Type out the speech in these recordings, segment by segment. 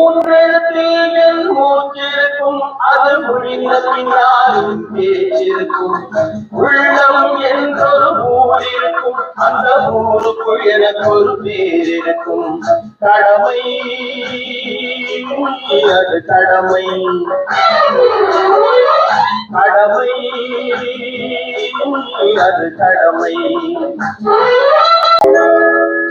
மூன்றெழுத்தில் மூச்சிருக்கும் அது முடிந்த பேச்சிருக்கும் உள்ளம் என்றொரு ஊரிருக்கும் அந்த ஊருக்குள் எனக்கு ஒரு பேரிருக்கும் கடமை அது கடமை கடமை அது கடமை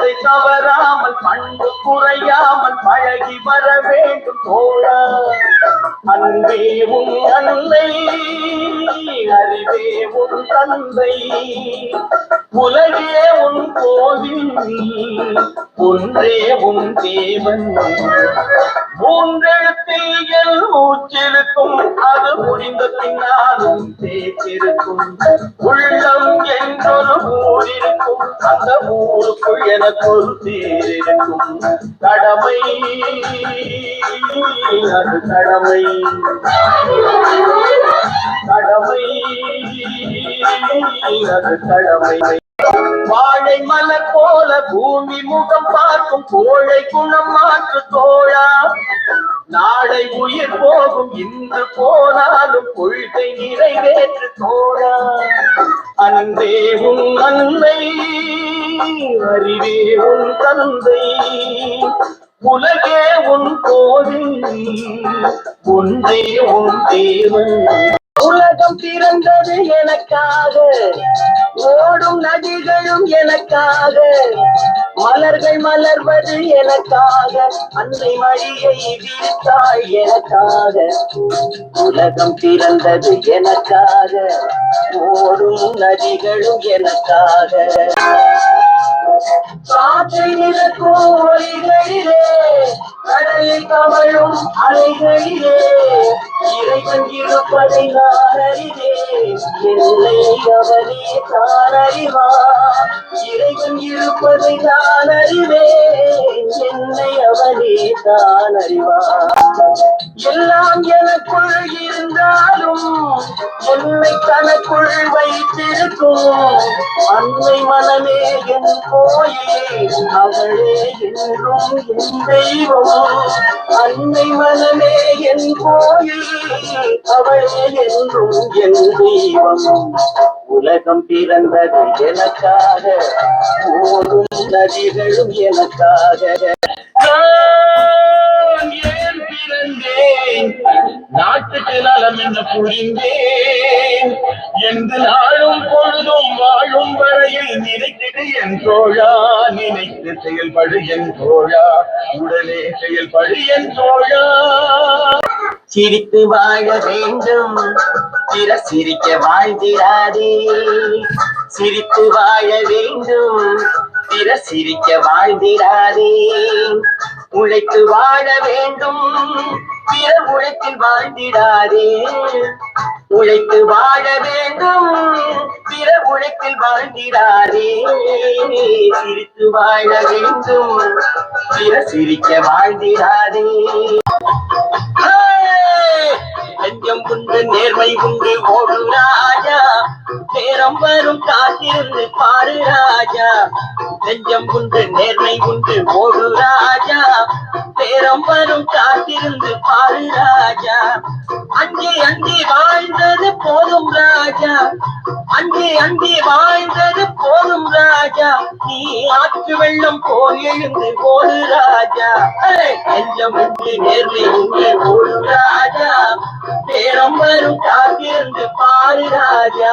பாதை தவறாமல் பண்பு குறையாமல் பழகி வர வேண்டும் போல அன்பே உன் அன்னை அறிவே உன் தந்தை. உலகே உன் கோவில் ஒன்றே உன் தேவன். மூன்றெழுத்தில் எல் மூச்சிருக்கும் அது முடிந்த பின்னாலும் பேச்சிருக்கும் உள்ளம் என்றொரு ஊர் இருக்கும் அந்த ஊருக்குள் எனக்கு ஒரு பேர் இருக்கும் கடமை அது கடமை. கடமை அது கடமை வாழை மலர் போல பூமி முகம் பார்க்கும் கோழை குணம் மாற்று தோழா. நாளை உயிர் போகும் இன்று போனாலும் கொள்கை நிறைவேற்று தோழா. அன்பே உன் அன்னை அறிவே உன் தந்தை. உலகே உன் கோவில் ஒன்றே உன் தேவன் உலகம் பிறந்தது எனக்காக ஓடும் நதிகளும் எனக்காக மலர்கள் மலர்வது எனக்காக அன்னை மழியை விரித்தாள் எனக்காக. உலகம் பிறந்தது எனக்காக ஓடும் நதிகளும் எனக்காக. காற்றை நிலக்கும் ஒலிகளிலே கடலில் கமழும் அலைகளிலே இறைவன் இருப்பதை நான் அறிவேன். என்னை அவனே தான் அறிவான். இறைவன் இருப்பதை நான் அறிவேன். என்னை அவனே தான் அறிவான். எல்லாம் எனக்குள் இருந்தாலும் என்னை தனக்கு வைத்திருக்கும் அன்னை மனமே என் கோயிலே அவளே என்றும் என் தெய்வம் அன்னை மனமே என் கோயிலே அவளே என்றும் என் தெய்வம் உலகம் பிறந்தது எனக்காக ஓடும் நதிகளும் எனக்காக. நான் பிறந்தேன். நாட்டுக்கு நலம் என்று புரிந்தேன். என்று நாளும் பொழுதும் வாழும் வரையில் நினைத்தது என் தோழா. நினைத்து செயல்படு என் தோழா. உடனே செயல்படு என் தோழா. சிரித்து வாழ வேண்டும். பிற சிரிக்க வாழ்ந்திடாதே. சிரித்து வாழ வேண்டும். பிற சிரிக்க வாழ்ந்திடாதே. உழைத்து வாழ வேண்டும். பிற உழைத்தில் வாழ்ந்திடாதே. உழைத்து வாழ வேண்டும். பிற உழைப்பில் வாழ்ந்திடாதே. சிரித்து வாழ வேண்டும். பிற சிரிக்க வாழ்ந்திடாதே. நெஞ்சம் உண்டு நேர்மை உண்டு ஓடு ராஜா. நேரம் வரும் காத்திருந்து பாரு ராஜா. நெஞ்சம் உண்டு நேர்மை உண்டு ஓடு ராஜா. நேரம் வரும் காத்திருந்து பாரு ராஜா. அங்கே அங்கே வாழ்ந்தது போதும் ராஜா. அன்பே அன்பே வாழ்ந்தது போதும் ராஜா. நீ ஆற்று வெள்ளம் போல் எழுந்து போடு ராஜா. ஏய், நெஞ்சம் உண்டு நேர்மை உண்டு ஓடு ராஜா. நேரம் வரும் காத்திருந்து பாரு ராஜா.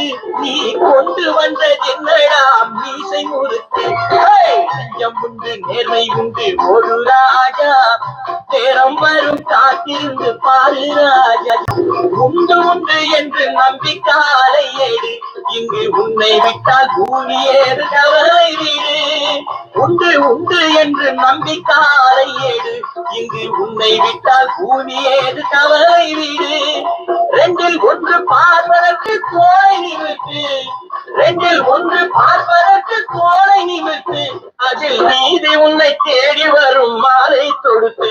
எதற்கு நீ கொண்டு வந்தது என்னடா? மீசை முறுக்கு. ஹே! நெஞ்சம் உண்டு நேர்மை உண்டு ஒரு ராஜா. நேரம் வரும் காத்திருந்து பாரு ராஜா. உண்டு உண்டு என்று நம்பி காலை எடு. இங்கு உன்னை விட்டால் பூமி ஏது கவலை வீடு உண்டு உண்டு என்று நம்பி காலை ஏடு. இங்கு உன்னை விட்டால் பூமி ஏது கவலை வீடு ரெண்டில் ஒன்று பார்ப்பதற்கு கோலை நிமித்து ரெண்டில் ஒன்று பார்ப்பதற்கு கோலை நிமித்து அதில் நீதி உன்னை தேடி வரும் மாலை தொடுத்து.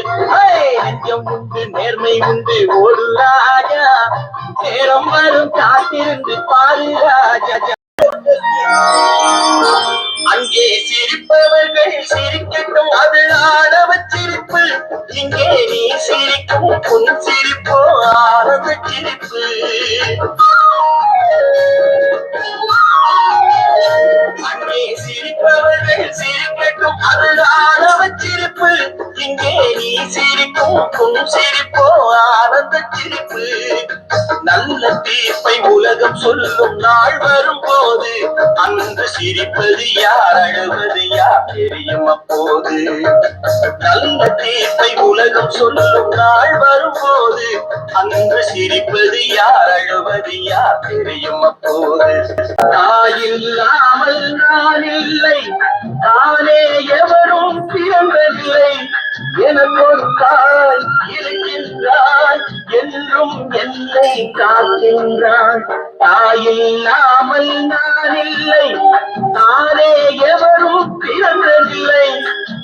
நெஞ்சம் உண்டு நேர்மை உண்டு ஒரு ராஜா. நேரம் வரும் காத்திருந்து பாரு ராஜா அங்கே சிரிப்பவர்கள் சிரிக்கட்டும் அது ஆடவ சிரிப்பு. இங்கே நீ சிரிக்கும் புன் சிரிப்போ ஆனந்த சிரிப்பு. அங்கே சிரிப்பவர்கள் சிரிக்கட்டும் அது அவன் சிரிப்பு இங்கே நீ சிரிக்கும் உன் சிரிப்போ ஆனந்த சிரிப்பு. நல்ல தீர்ப்பை உலகம் சொல்லும் நாள் வரும்போது அன்று சிரிப்பது யார் அழுவது யார் தெரியும் அப்போது. நல்ல தீர்ப்பு உலகம் சொல்லும் நாள் வரும்போது அன்று சிரிப்பது யார் அழுவது யார் தெரியும் அப்போது. தாயில்லாமல் நான் இல்லை நானே எவரும் பிறந்ததில்லை. எனக்கொரு தாய் இருக்கின்றாய் என்றும் என்னை காக்கின்றாய். தாயில்லாமல் நான் இல்லை தானே எவரும் பிறந்ததில்லை.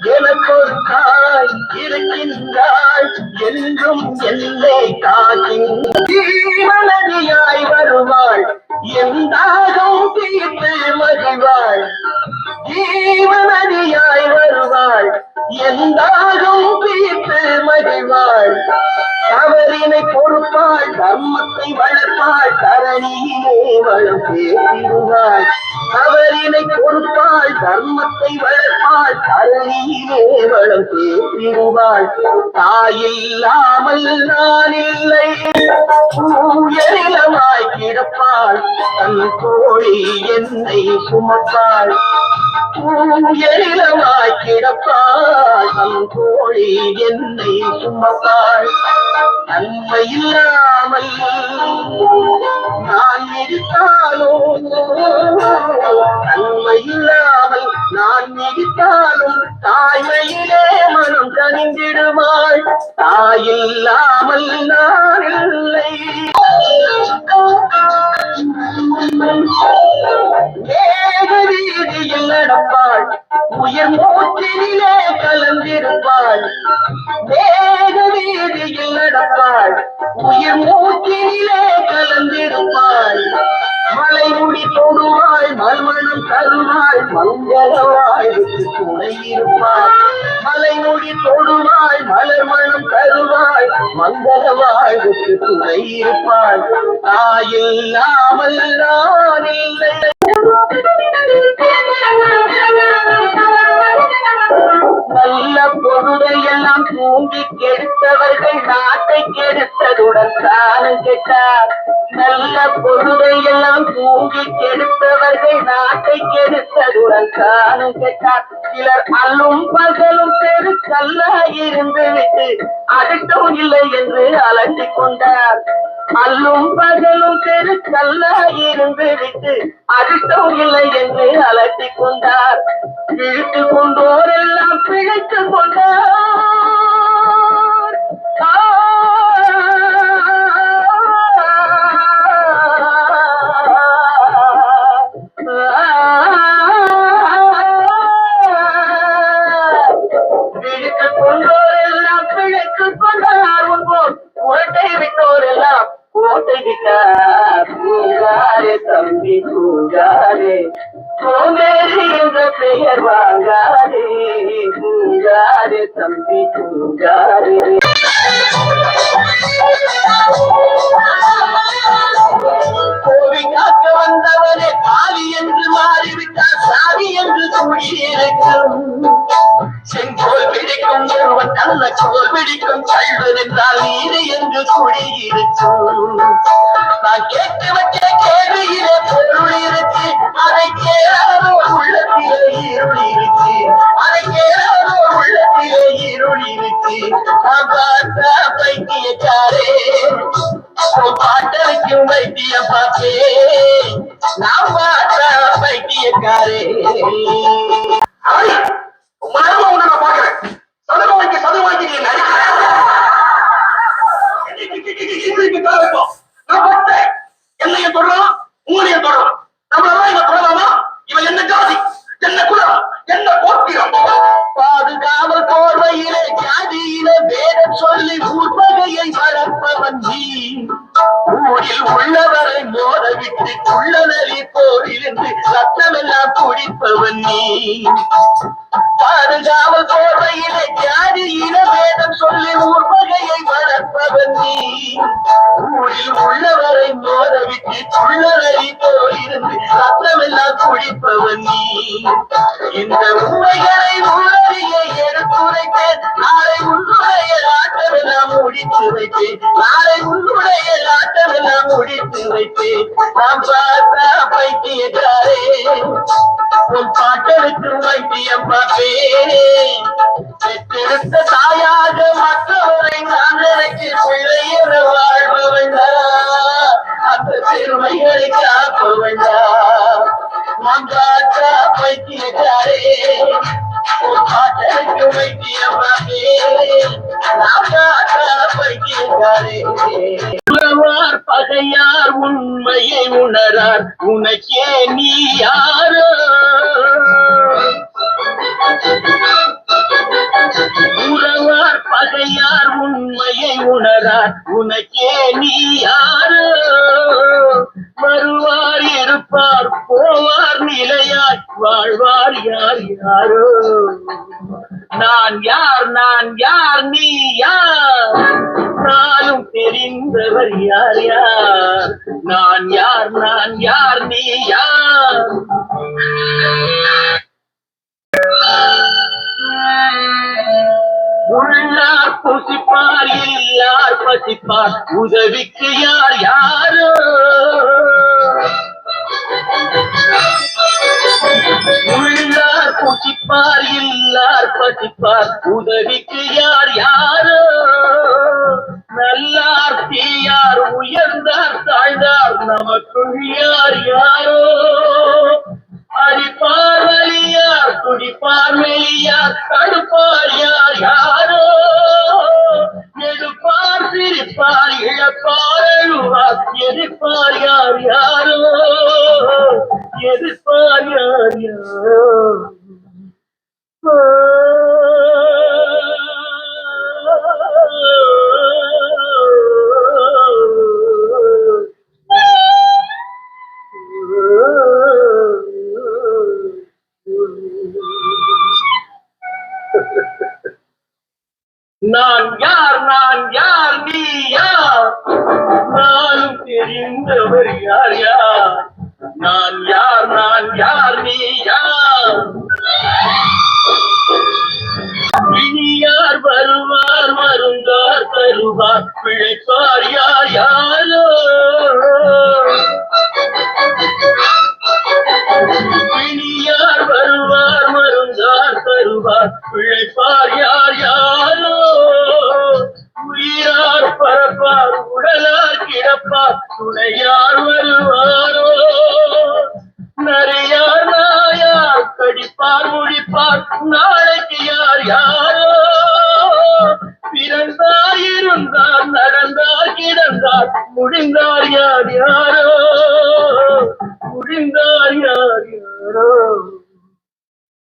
எனக்கொரு தாய் இருக்கின்றாய் என்றும் என்னை காக்கின்றாய். வருவாள் எந்தாகும் தீர்த்து மகிழ்வாள். ஜீவனதியாய் எந்தாகும் பீத்து மகிழ்வாள் தவறினை பொறுப்பாள் தர்மத்தை வளர்ப்பாள் தரணியிலே வளம் பேசிடுவாள் தவறினை பொறுப்பாள் தர்மத்தை வளர்ப்பாள் தரணியிலே வளம் பேசிடுவாள் தாயில்லாமல் நான் இல்லை. உயரிலமாய் கிடப்பாள். தன் கோழி என்னை சுமப்பாள். உயரிலமாய் கிடப்பாள். தன் கோழி என்னை சுமப்பாள். நன்மை இல்லாமல் நான் மிதித்தாலோ? நன்மை இல்லாமல் நான் மிதித்தாலும் தாய்மையிலே அணிந்திடுமாள் தாயில்லாமல் நான் இல்லை வேக வீதியில் நடப்பாள். உயர் மூச்சினிலே கலந்திருப்பாள். வேக வீதியில் நடப்பாள். உயர் மூச்சினிலே கலந்திருப்பாள். மலைமுடி தொடுவாள் மல்மணம் தருவாள் மங்கள துணை இருப்பாள் மலை முடி மலர் மனம் தருவாய் மங்கள வாழ்வுக்கு துணை இருப்பாள் தாயில்லாமல் நான் இல்லை. அவர்கள் நாட்டை கெடுத்ததுடன் தானும் கெட்டார். நல்ல பொருளையெல்லாம் தூங்கி கெடுத்தவர்கள் நாட்டை கெடுத்ததுடன் தானும் கெட்டார். சிலர் அல்லும் பகலும் பெரு கல்லா இருந்து விட்டு அடுத்தவும் இல்லை என்று அலட்டிக் கொண்டார். அல்லும் பகலும் பெரு இருந்து விட்டு அடுத்தவும் இல்லை என்று அலட்டிக் கொண்டார். இழுத்து கொண்டோரெல்லாம் பிழைத்து கொண்டார். Oh! நல்ல சோர் பிடிக்கும் செல்வன் என்றால் நீரு என்று குடியிருக்கும் நான் கேட்டு வச்ச கேள்வியிலே பொருள் இருக்கு. அதை கேளாதோ உள்ளத்திலே இருள் இருக்கு. அதை கேளாதோ உள்ளத்திலே இருள் இருக்கு. நான் பார்த்த பைத்தியக்காரே பாட்டனுக்கும் வைத்திய பார்த்தே நான் பார்த்த பைத்தியக்காரே. உங்களை ஒண்ணு நான் பாக்குறேன் சதுர வாங்கி சதுர வாங்கி நான் பார்த்தேன் என்னைய தொடரலாம் உங்களைய தொடரலாம் நம்மளதான் இவன் தொடரலாமா இவன் என்ன ஜாதி என்ன குலம் என்ன கோத்திரம் பாதுகாவல் போர்வையிலே ஜாதியில வேதம் சொல்லி உற்பகையை வளர்ப்பவன் ஜீ ஊரில் உள்ளவரை மோத விட்டு குள்ளநலி போரிலிருந்து ரத்தமெல்லாம் குடிப்பவன் நீ. பாதுகாவல் போர்வையிலே இன வேதம் சொல்லி ஊர்வகையை வளர்ப்பவன் நீ. ஊரில் உள்ளவரை மோத விட்டு குள்ளநலி போரிலிருந்து ரத்தமெல்லாம் குடிப்பவன் நீ. இந்த உண்மைகளை உணரிய எடுத்துரைத்தேன். நாளை உன்னுடைய ஆட்டமெல்லாம் முடித்து வைத்தேன். நாளை உன்னுடைய ஆட்டமெல்லாம் முடித்து வைத்து நாம் பார்த்த பைத்தியக்காரே உன் பாட்டலுக்கு வைத்தியம் பார்ப்பேன் பெற்றெடுத்த தாயாக மற்றவரை நான் நினைச்சு பிள்ளை என வாழ்பவன் அந்த பெருமைகளை காப்பவன் நான் பார்த்த பைத்தியக்காரே உன் பாட்டலுக்கு வைத்தியம் பைத்தியக்காரே உறவார் பகையார் உண்மையை உணரார். உனக்கே நீ யாரோ? உறவார் பகையார் உண்மையை உணரார். உனக்கே நீ யாரோ? போவார் நிலையாய் வாழ்வார் யார் யாரோ? நான் யார் நான் யார் நீ யார்? நானும் தெரிந்தவர் யார் யார்? நான் யார் நான் யார் நீ யார்? உள்ளார் புசிப்பார் இல்லார் பசிப்பார் உதவிக்கு யார் யாரோ? உள்ளார் புசிப்பார் இல்லார் பசிப்பார். உதவிக்கு யார் யாரோ? நல்லார் தீயார் உயர்ந்தார் தாழ்ந்தார். நமக்கு யார் யாரோ? அடிப்பார் வலியார் துடிப்பார் வெளியார் தடுப்பார் யார் யாரோ? எடுப்பார் சிரிப்பார் இழப்பார் எழுவார் எதிர்ப்பார் யார்? யாரோ எதிர்ப்பார் யார்? யாரோ நான் யார்? நான் யார்? நீ யார்? நானும் தெரிந்தவர் யார் யார்? நான் யார்? நான் யார்? நீ யார்? இனியார் வருவார்? வருந்தார் தருவார் பிழைப்பார் யார் யாரோ? இனியார் வருவார் மருந்தார் தருவார். பிழைப்பார் யார் யாரோ? உயிரார் பரப்பார் உடலார் கிடப்பார். துணையார் வருவாரோ? நரையார் நாயார் கடிப்பார் முடிப்பார். நாளைக்கு யார் யாரோ? பிறந்தார் இருந்தார் நடந்தார் கிடந்தார். முடிந்தார் யார் யாரோ? முடிந்தார் யார் யாரோ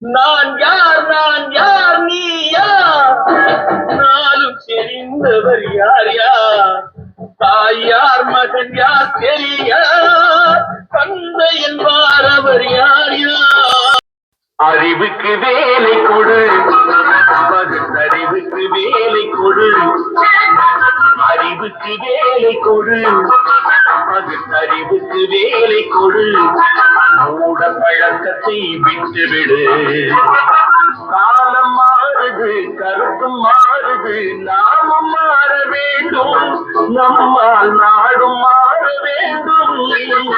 நான் யார்? நான் யார்? நீ யார் நாளும் தெரிந்தவர் யார் யார் தாய் யார்? மகன் யார்? தெரியார் தந்தை என்பார் அவர் யார் யார் அறிவுக்கு வேலை கொடு. பகுத்தறிவுக்கு வேலை கொடு. அறிவுக்கு வேலை கொடு. பகுத்தறிவுக்கு வேலை கொடு. மூட பழக்கத்தை விட்டுவிடு. காலம் மாறுது கருத்தும் மாறுது நாமும் மாற வேண்டும். நம்மால் நாடும் மாற வேண்டும்.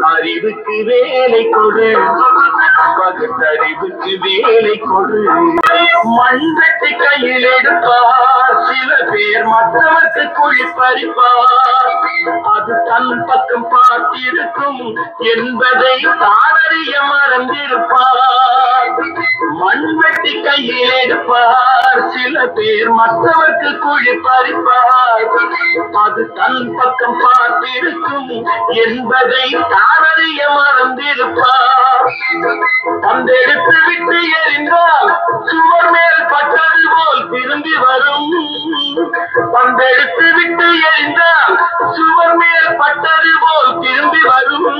அறிவுக்கு வேலை கொடு. பகுத்தறிவுக்கு வேலை கொடு. மன்றத்தை கையில் எடுப்பார். சில பேர் மற்றவர்க்கு குழி அது தன் பக்கம் பார்த்திருக்கும் என்பதை தானறிய மறந்திருப்பார். மண்வெட்டி கையிலே எடுப்பார். சில பேர் மற்றவர்க்கு குழி பறிப்பார். அது தன் பக்கம் பார்த்திருக்கும் என்பதை தானறிய மறந்திருப்பார். தந்தெடுத்து விட்டு எறிந்தால் சுவர் மேல் பட்டது போல் திரும்பி வரும். பந்தெடுத்து விட்டு எறிந்தால் சுவர் மேல் பட்டது போல் திரும்பி வரும்.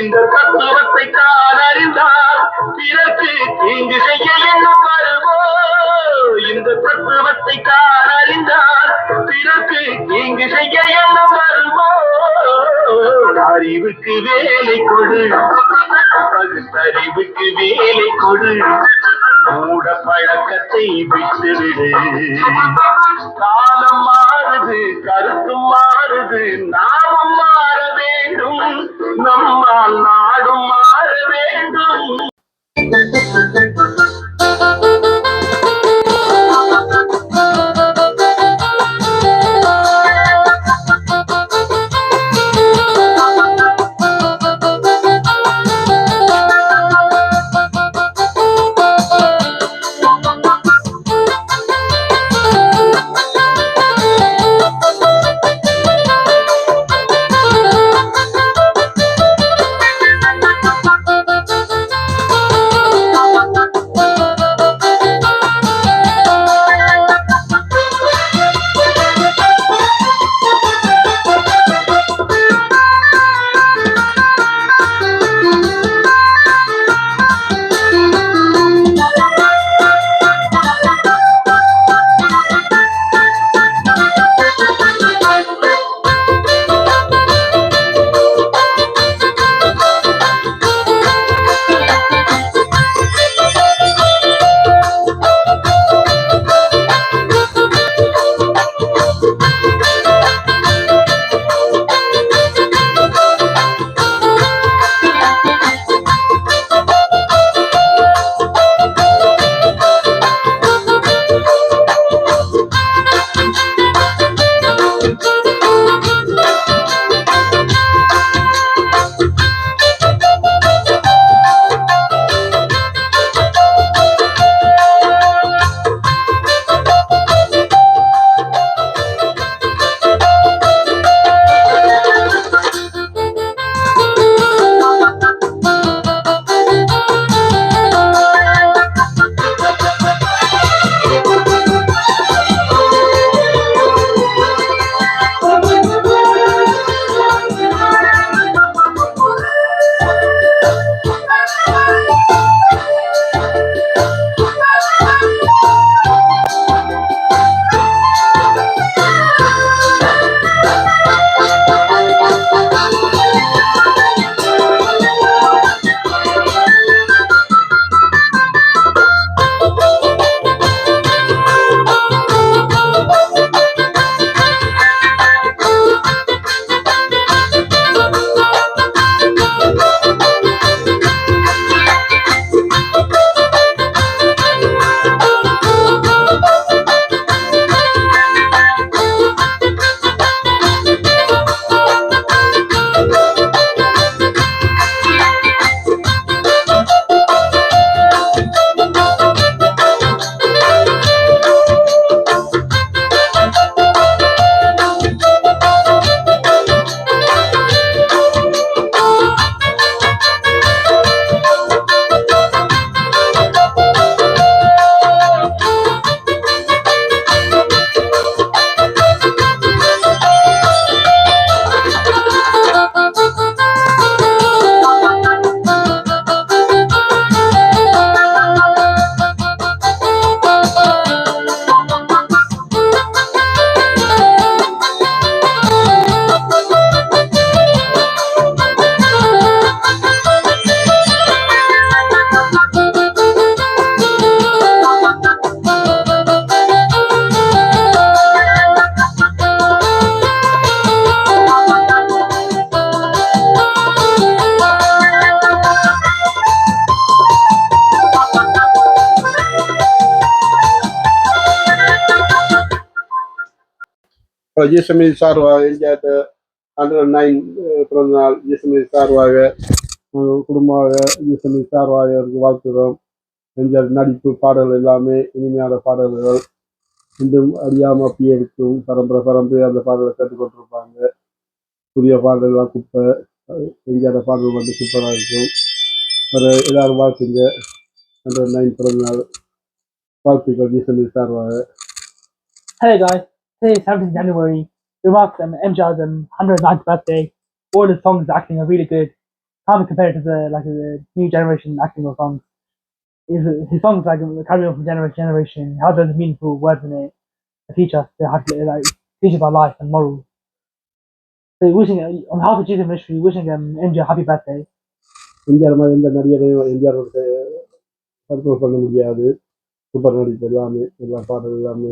இந்த தத்துவத்தை தான் அறிந்தால் பிறகு தீங்கு செய்ய எண்ணம் வரும். இந்த தத்துவத்தை காணறிந்தால் பிறகு இங்கு செய்ய எண்ணம் வருமோ? அறிவுக்கு வேலை கொடு. பகுத்தறிவுக்கு வேலை கொடு. மூட பழக்கத்தை விட்டுவிடு. காலம் ஜிஎஸ்எம்இ சார்பாக எம்ஜிஆர் அண்டர் நைன் பிறந்த நாள் ஜிஎஸ்எம்இ சார்பாக குடும்பமாக ஜிஎஸ்எம்இ சார்பாக அவருக்கு வாழ்த்துகிறோம். எம்ஜிஆர் நடிப்பு பாடல்கள் எல்லாமே இனிமையான பாடல்கள். இன்னும் அறியாம அப்படியே இருக்கும். பரம்பரை பரம்பரை அந்த பாடலை கேட்டுக்கொண்டிருப்பாங்க. புதிய பாடல்கள்லாம் குப்பை எம்ஜிஆர் பாடல் வந்து சூப்பராக இருக்கும். ஒரு எல்லாரும் வாழ்த்துங்க. அண்டர் நைன் பிறந்த நாள் வாழ்த்துக்கள் ஜிஎஸ்எம்இ சார்பாக. Hello guys, today is 17th January. We mark um, MJ's um, 109th birthday. All his songs acting are really good. Can't be compared to the like the new generation acting of songs. His, his songs like carry on from generation to generation. How there's meaningful words in it. That teach us to have to like teach about life and morals. So wishing uh, on behalf of Jesus Ministry, wishing um, MJ a happy birthday. MGR மாதிரி எந்த நடிகரையும் MGR control பண்ண முடியாது super நடிப்பு எல்லாமே எல்லா பாடல் எல்லாமே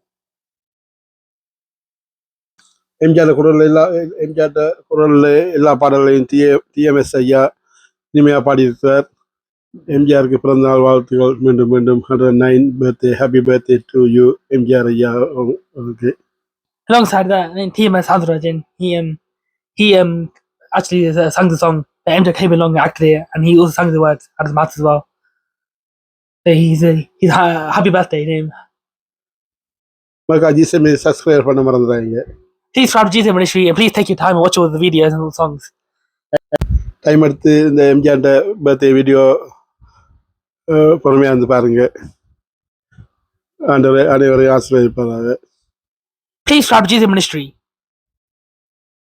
எம்ஜிஆர் குரல் எல்லா எம்ஜிஆர் குரல்ல எல்லா பாடல்களையும் டிஏ டிஎம்எஸ் ஐயா இனிமையாக பாடியிருக்கிறார் எம்ஜிஆருக்கு பிறந்த நாள் வாழ்த்துக்கள் மீண்டும் மீண்டும் hundred nine birthday happy birthday to you MGR ஐயா அவருக்கு he um he um actually uh, sang the song. But MJ came along and acted it, and he also sang the words at his mouth as well. So he's uh, he's ha- happy birthday to him. மறுக்கா GSMA subscribe பண்ண மறந்துடாங்க Please subscribe to Jesus Ministry and please take your time and watch all the videos and all the songs. Time எடுத்து இந்த MGR birthday video பொறுமையாக இருந்து பாருங்க ஆண்டவரை அனைவரையும் Please subscribe to Jesus Ministry.